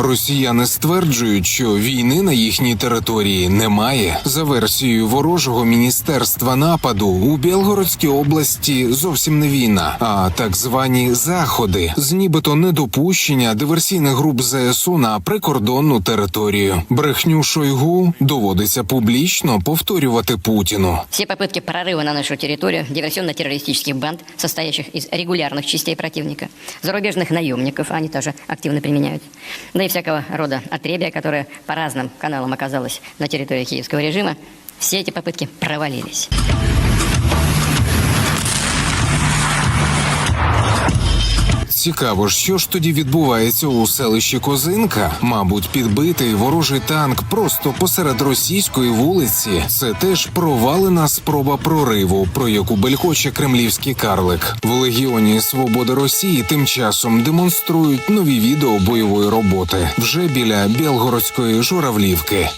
Росіяни стверджують, що війни на їхній території немає. За версією ворожого міністерства нападу у Білгородській області зовсім не війна, а так звані заходи з нібито недопущення диверсійних груп ЗСУ на прикордонну територію. Брехню Шойгу доводиться публічно повторювати Путіну. Все попытки прорыва на нашу территорию диверсионно-террористических банд, состоящих из регулярных частей противника, зарубежных наемников, они тоже активно применяют, да и всякого рода отребия, которое по разным каналам оказалось на территории киевского режима, все эти попытки провалились. Цікаво, що ж тоді відбувається у селищі Козинка? Мабуть, підбитий ворожий танк просто посеред російської вулиці. Це теж провалена спроба прориву, про яку белькоче кремлівський карлик. В легіоні Свобода Росії тим часом демонструють нові відео бойової роботи вже біля Білгородської журавлівки.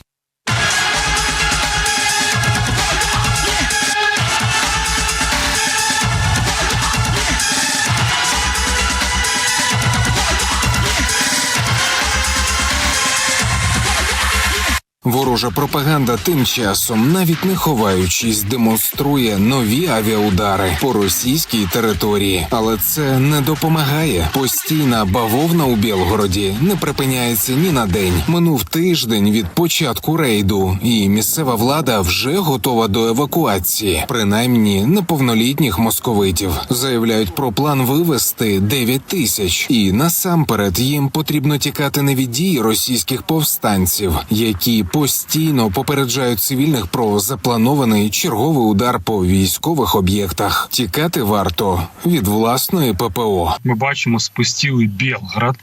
Ворожа пропаганда тим часом, навіть не ховаючись, демонструє нові авіаудари по російській території, але це не допомагає. Постійна бавовна у Білгороді не припиняється ні на день. Минув тиждень від початку рейду, і місцева влада вже готова до евакуації, принаймні неповнолітніх московитів. Заявляють про план вивести 9 тисяч, і насамперед їм потрібно тікати не від дій російських повстанців, які постійно попереджають цивільних про запланований черговий удар по військових об'єктах. Тікати варто від власної ППО. Ми бачимо спустілий Білград.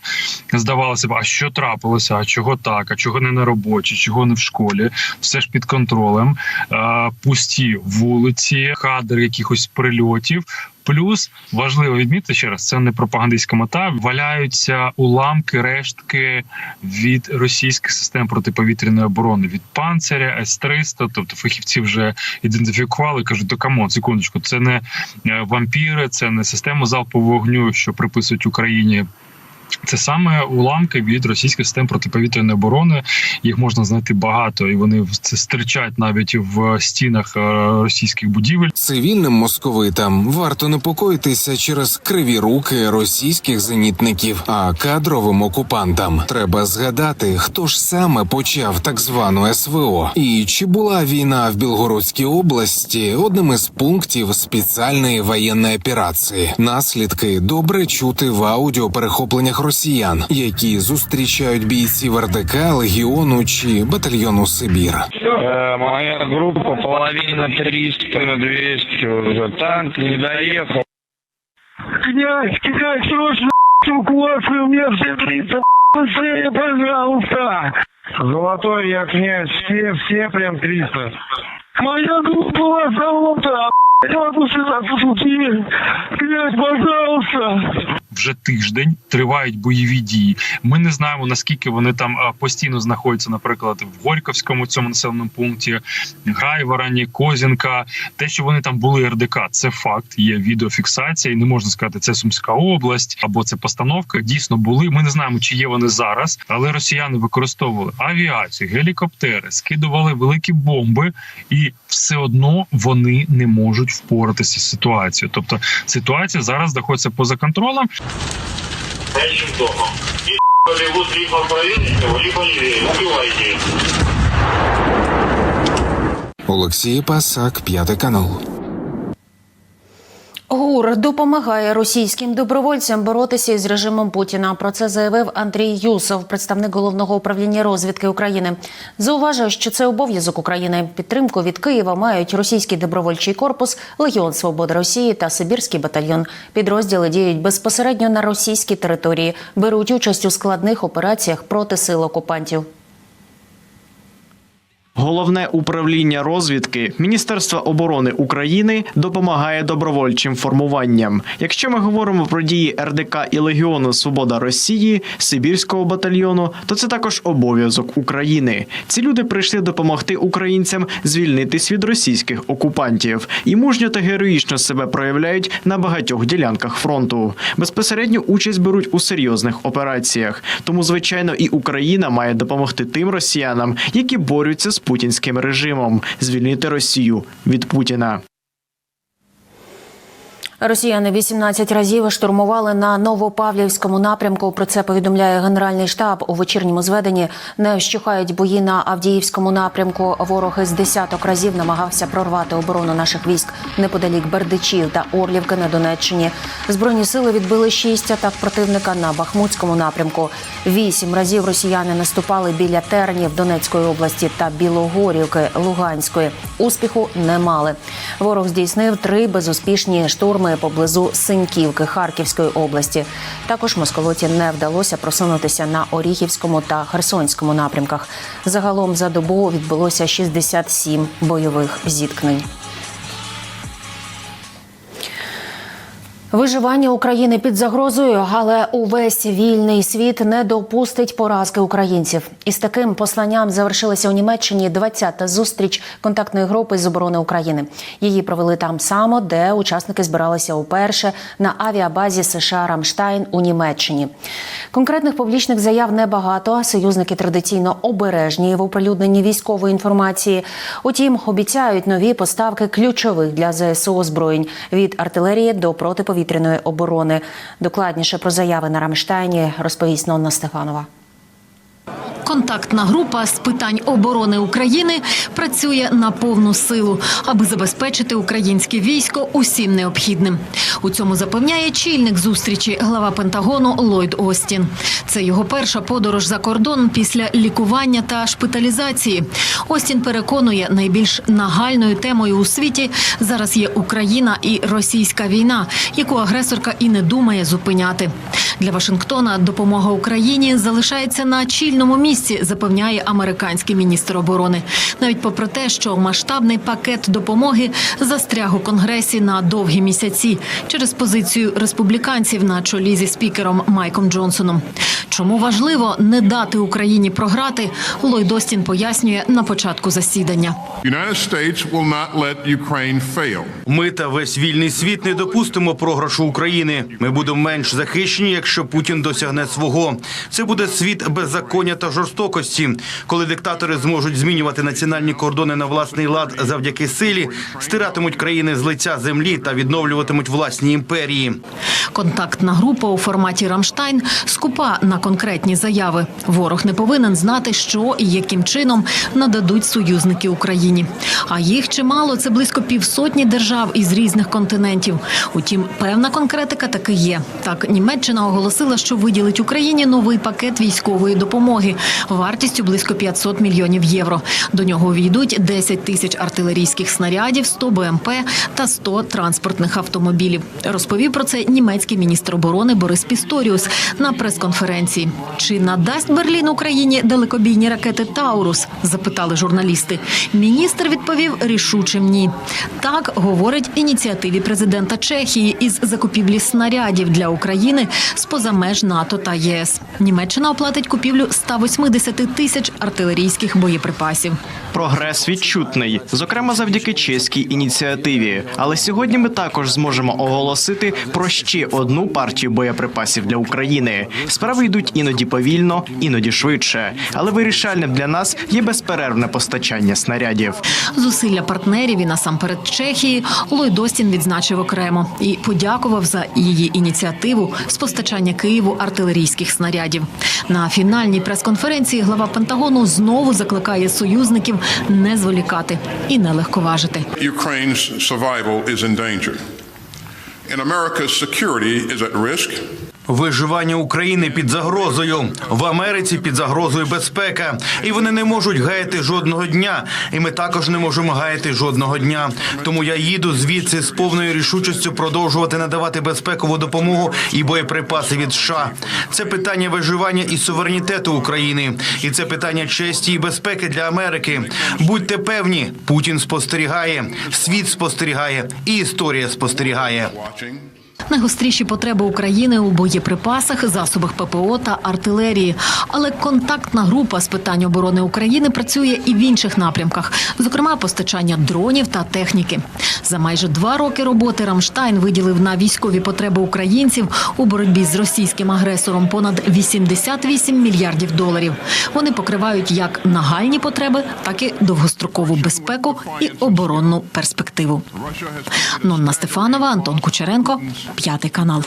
Здавалося б, а що трапилося? А чого так? А чого не на роботі? Чого не в школі? Все ж під контролем. Е, Пусті вулиці, кадр якихось прильотів. Плюс важливо відмітити ще раз, це не пропагандистська мета. Валяються уламки, рештки від російських систем протиповітряної оборони від панциря С-300. Тобто фахівці вже ідентифікували, кажуть, то камон, секундочку, це не е, вампіри, це не система залпового вогню, що приписують Україні. Це саме уламки від російських систем протиповітряної оборони. Їх можна знайти багато, і вони це стирчать навіть в стінах е, російських будівель. Цивільним московитам варто непокоїтися через криві руки російських зенітників, а кадровим окупантам треба згадати, хто ж саме почав так звану СВО, і чи була війна в Білгородській області одним із пунктів спеціальної воєнної операції. Наслідки добре чути в аудіоперехопленнях росіян, які зустрічають бійців РДК, легіону чи батальйону Сибір. Э, Моя группа половина 300 на 200 уже. Танк не доехал. Князь, князь, срочно эвакуацию мне все 30 быстрее, пожалуйста. Золотой я князь, все, все прям 300. Моя группа в основном-то, я могу сюда пошутить. Князь, пожалуйста. Вже тиждень тривають бойові дії. Ми не знаємо наскільки вони там постійно знаходяться, наприклад, в Горьковському цьому населеному пункті, Грайворані, Козінка. Те, що вони там були РДК, це факт. Є відеофіксація, і не можна сказати, це Сумська область або це постановка. Дійсно були. Ми не знаємо, чи є вони зараз, але росіяни використовували авіацію, гелікоптери, скидували великі бомби, і все одно вони не можуть впоратися з ситуацією. Тобто ситуація зараз знаходиться поза контролем. Дальше домом. И Голливуд либо правительство, либо левее. Убивайте. Олексій Пасак, п'ятий канал. ГУР допомагає російським добровольцям боротися із режимом Путіна. Про це заявив Андрій Юсов, представник головного управління розвідки України. Зауважив, що це обов'язок України. Підтримку від Києва мають російський добровольчий корпус, Легіон Свободи Росії та Сибірський батальйон. Підрозділи діють безпосередньо на російській території, беруть участь у складних операціях проти сил окупантів. Головне управління розвідки Міністерства оборони України допомагає добровольчим формуванням. Якщо ми говоримо про дії РДК і Легіону Свобода Росії, Сибірського батальйону, то це також обов'язок України. Ці люди прийшли допомогти українцям звільнитись від російських окупантів і мужньо та героїчно себе проявляють на багатьох ділянках фронту. Безпосередню участь беруть у серйозних операціях. Тому, звичайно, і Україна має допомогти тим росіянам, які борються з путінським режимом, звільнити Росію від Путіна. Росіяни 18 разів штурмували на Новопавлівському напрямку. Про це повідомляє Генеральний штаб. У вечірньому зведенні не вщухають бої на Авдіївському напрямку. Ворог із десяток разів намагався прорвати оборону наших військ неподалік Бердичів та Орлівки на Донеччині. Збройні сили відбили шість атак противника на Бахмутському напрямку. Вісім разів росіяни наступали біля Тернів Донецької області та Білогорівки Луганської. Успіху не мали. Ворог здійснив три безуспішні штурми поблизу Синьківки Харківської області. Також москолоті не вдалося просунутися на Оріхівському та Херсонському напрямках. Загалом за добу відбулося 67 бойових зіткнень. Виживання України під загрозою, але увесь вільний світ не допустить поразки українців. Із таким посланням завершилася у Німеччині 20-та зустріч контактної групи з оборони України. Її провели там само, де учасники збиралися уперше на авіабазі США Рамштайн у Німеччині. Конкретних публічних заяв небагато. Союзники традиційно обережні в оприлюдненні військової інформації. Утім, обіцяють нові поставки ключових для ЗСУ озброєнь від артилерії до протиповітряної оборони. Докладніше про заяви на Рамштайні розповість Нонна Стефанова. Контактна група з питань оборони України працює на повну силу, аби забезпечити українське військо усім необхідним. У цьому запевняє чільник зустрічі глава Пентагону Ллойд Остін. Це його перша подорож за кордон після лікування та шпиталізації. Остін переконує, найбільш нагальною темою у світі зараз є Україна і російська війна, яку агресорка і не думає зупиняти. Для Вашингтона допомога Україні залишається на чільному місці, запевняє американський міністр оборони. Навіть попри те, що масштабний пакет допомоги застряг у конгресі на довгі місяці через позицію республіканців на чолі зі спікером Майком Джонсоном. Чому важливо не дати Україні програти? Ллойд Остін пояснює на початку засідання. Ми та весь вільний світ не допустимо програшу України. Ми будемо менш захищені, якщо Путін досягне свого. Це буде світ беззаконня та жорстокості, коли диктатори зможуть змінювати національні кордони на власний лад завдяки силі, стиратимуть країни з лиця землі та відновлюватимуть власні імперії. Контактна група у форматі Рамштайн скупа на конкретні заяви. Ворог не повинен знати, що і яким чином нададуть союзники Україні. А їх чимало це близько півсотні держав із різних континентів. Утім, певна конкретика таки є. Так, Німеччина оголосила, що виділить Україні новий пакет військової допомоги вартістю близько 500 мільйонів євро. До нього війдуть 10 тисяч артилерійських снарядів, 100 БМП та 100 транспортних автомобілів. Розповів про це німецький міністр оборони Борис Пісторіус на прес-конференції. Чи надасть Берлін Україні далекобійні ракети Таурус? запитали журналісти. Міністр відповів рішучим ні. Так говорить ініціативі президента Чехії із закупівлі снарядів для України з поза меж НАТО та ЄС. Німеччина оплатить купівлю 180 тисяч артилерійських боєприпасів. Прогрес відчутний, зокрема завдяки чеській ініціативі. Але сьогодні ми також зможемо оголосити про ще одну партію боєприпасів для України. Справи йдуть іноді повільно, іноді швидше. Але вирішальним для нас є безперервне постачання снарядів. Зусилля партнерів і насамперед Чехії Ллойд Остін відзначив окремо і подякував за її ініціативу з постачання Києву артилерійських снарядів. На фінальній прес-конференції глава Пентагону знову закликає союзників не зволікати і не легковажити. Ukraine's survival is in danger. and America's security is at risk. Виживання України під загрозою в Америці під загрозою безпека, і вони не можуть гаяти жодного дня. І ми також не можемо гаяти жодного дня. Тому я їду звідси з повною рішучістю продовжувати надавати безпекову допомогу і боєприпаси від США. Це питання виживання і суверенітету України, і це питання честі і безпеки для Америки. Будьте певні, Путін спостерігає, світ спостерігає, і історія спостерігає. Найгостріші потреби України у боєприпасах, засобах ППО та артилерії. Але контактна група з питань оборони України працює і в інших напрямках, зокрема постачання дронів та техніки. За майже два роки роботи Рамштайн виділив на військові потреби українців у боротьбі з російським агресором понад 88 мільярдів доларів. Вони покривають як нагальні потреби, так і довгострокову безпеку і оборонну перспективу. Нонна Стефанова, Антон Кучеренко, п'ятий канал.